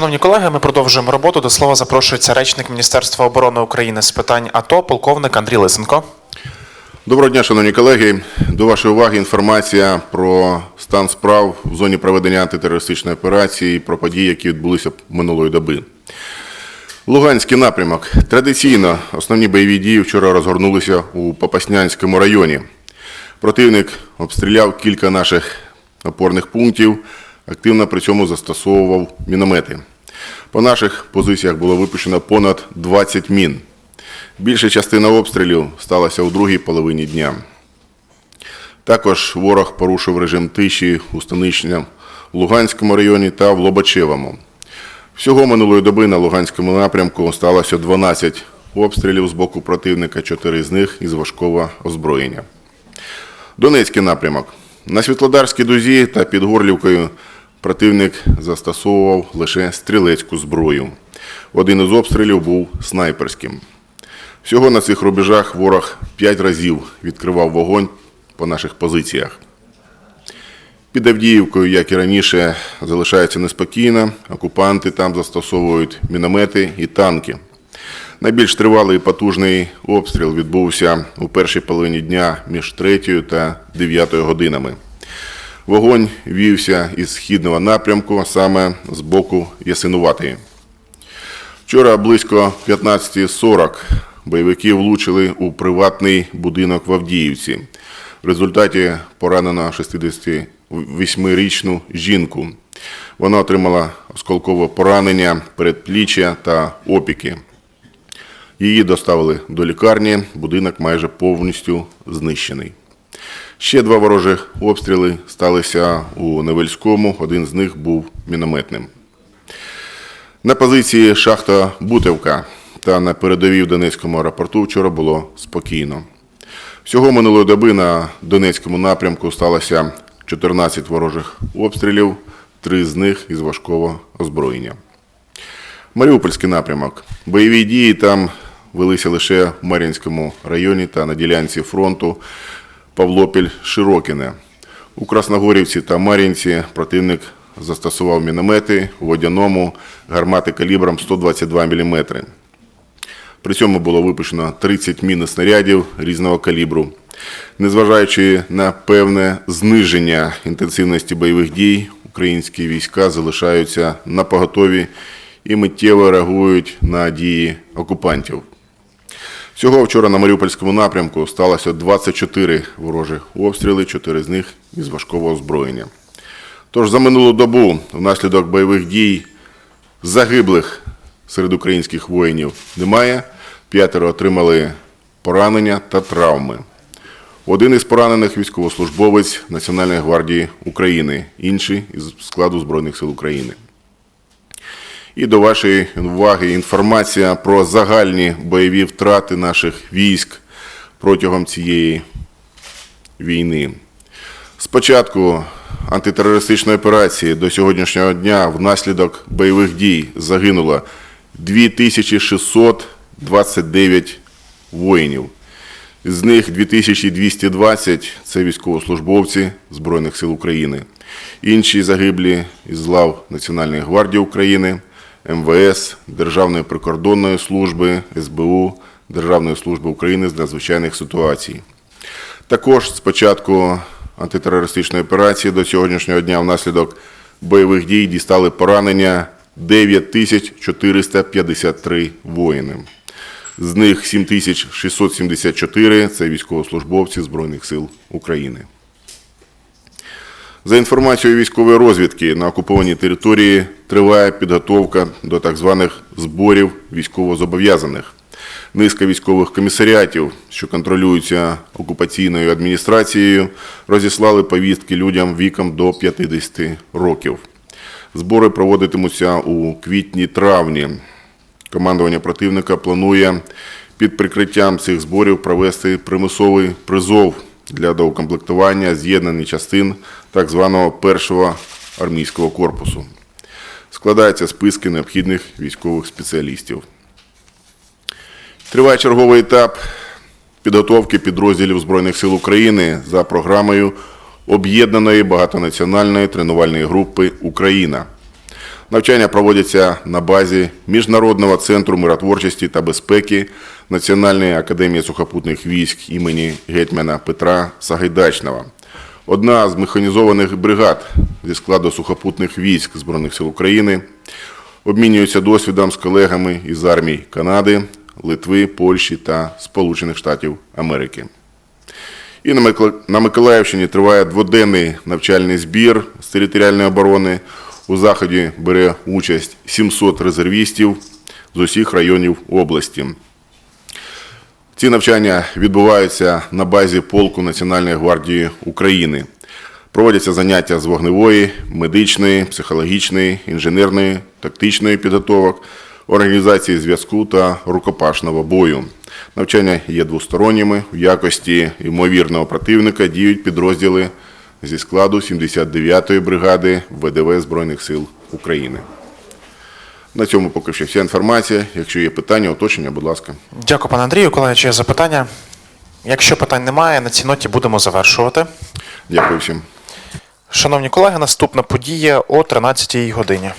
Шановні колеги, ми продовжуємо роботу. До слова запрошується речник Міністерства оборони України з питань АТО, полковник Андрій Лисенко. Доброго дня, шановні колеги. До вашої уваги інформація про стан справ в зоні проведення антитерористичної операції про події, які відбулися минулої доби. Луганський напрямок. Традиційно основні бойові дії вчора розгорнулися у Попаснянському районі. Противник обстріляв кілька наших опорних пунктів, активно при цьому застосовував міномети. По наших позиціях було випущено понад 20 мін. Більша частина обстрілів сталася у другій половині дня. Також ворог порушив режим тиші у Станичному, Луганському районі та в Лобачевому. Всього минулої доби на Луганському напрямку сталося 12 обстрілів з боку противника, 4 з них із важкого озброєння. Донецький напрямок. На Світлодарській дузі та під Горлівкою противник застосовував лише стрілецьку зброю. Один із обстрілів був снайперським. Всього на цих рубежах ворог 5 разів відкривав вогонь по наших позиціях. Під Авдіївкою, як і раніше, залишається неспокійно. Окупанти там застосовують міномети і танки. Найбільш тривалий і потужний обстріл відбувся у першій половині дня між 3 та 9 годинами. Вогонь вівся із східного напрямку, саме з боку Ясинуватої. Вчора близько 15.40 бойовики влучили у приватний будинок в Авдіївці. В результаті поранено 68-річну жінку. Вона отримала осколкове поранення, передпліччя та опіки. Її доставили до лікарні, будинок майже повністю знищений. Ще два ворожих обстріли сталися у Невельському, один з них був мінометним. На позиції шахта Бутевка та на передовій в Донецькому аеропорту вчора було спокійно. Всього минулої доби на Донецькому напрямку сталося 14 ворожих обстрілів, три з них із важкого озброєння. Маріупольський напрямок. Бойові дії там велися лише в Мар'їнському районі та на ділянці фронту Павлопіль-Широкіне. У Красногорівці та Мар'їнці противник застосував міномети у водяному гармати калібром 122 мм. При цьому було випущено 30 мін снарядів різного калібру. Незважаючи на певне зниження інтенсивності бойових дій, українські війська залишаються на поготові і миттєво реагують на дії окупантів. Всього вчора на Маріупольському напрямку сталося 24 ворожих обстріли, 4 з них із важкого озброєння. Тож за минулу добу внаслідок бойових дій загиблих серед українських воїнів немає. П'ятеро отримали поранення та травми. Один із поранених військовослужбовець Національної гвардії України, інший із складу Збройних сил України. І до вашої уваги інформація про загальні бойові втрати наших військ протягом цієї війни. Спочатку антитерористичної операції до сьогоднішнього дня внаслідок бойових дій загинуло 2629 воїнів. З них 2220 – це військовослужбовці Збройних сил України. Інші загиблі із лав Національної гвардії України, МВС, Державної прикордонної служби, СБУ, Державної служби України з надзвичайних ситуацій. Також з початку антитерористичної операції до сьогоднішнього дня внаслідок бойових дій дістали поранення 9453 воїни. З них 7674 – це військовослужбовці Збройних сил України. За інформацією військової розвідки, на окупованій території триває підготовка до так званих зборів військовозобов'язаних. Низка військових комісаріатів, що контролюються окупаційною адміністрацією, розіслали повістки людям віком до 50 років. Збори проводитимуться у квітні-травні. Командування противника планує під прикриттям цих зборів провести примусовий призов для доукомплектування з'єднаних частин так званого першого армійського корпусу. Складаються списки необхідних військових спеціалістів. Триває черговий етап підготовки підрозділів Збройних сил України за програмою об'єднаної багатонаціональної тренувальної групи Україна. Навчання проводяться на базі Міжнародного центру миротворчості та безпеки Національної академії сухопутних військ імені гетьмана Петра Сагайдачного. Одна з механізованих бригад зі складу сухопутних військ Збройних сил України обмінюється досвідом з колегами із армій Канади, Литви, Польщі та Сполучених Штатів Америки. І на Миколаївщині триває дводенний навчальний збір з територіальної оборони. У заході бере участь 700 резервістів з усіх районів області. Ці навчання відбуваються на базі полку Національної гвардії України. Проводяться заняття з вогневої, медичної, психологічної, інженерної, тактичної підготовок, організації зв'язку та рукопашного бою. Навчання є двосторонніми. В якості ймовірного противника діють підрозділи зі складу 79-ї бригади ВДВ Збройних сил України. На цьому поки що вся інформація. Якщо є питання, уточнення, будь ласка. Дякую, пане Андрію. Колеги, чи є запитання? Якщо питань немає, на цій ноті будемо завершувати. Дякую всім. Шановні колеги, наступна подія о 13-й годині.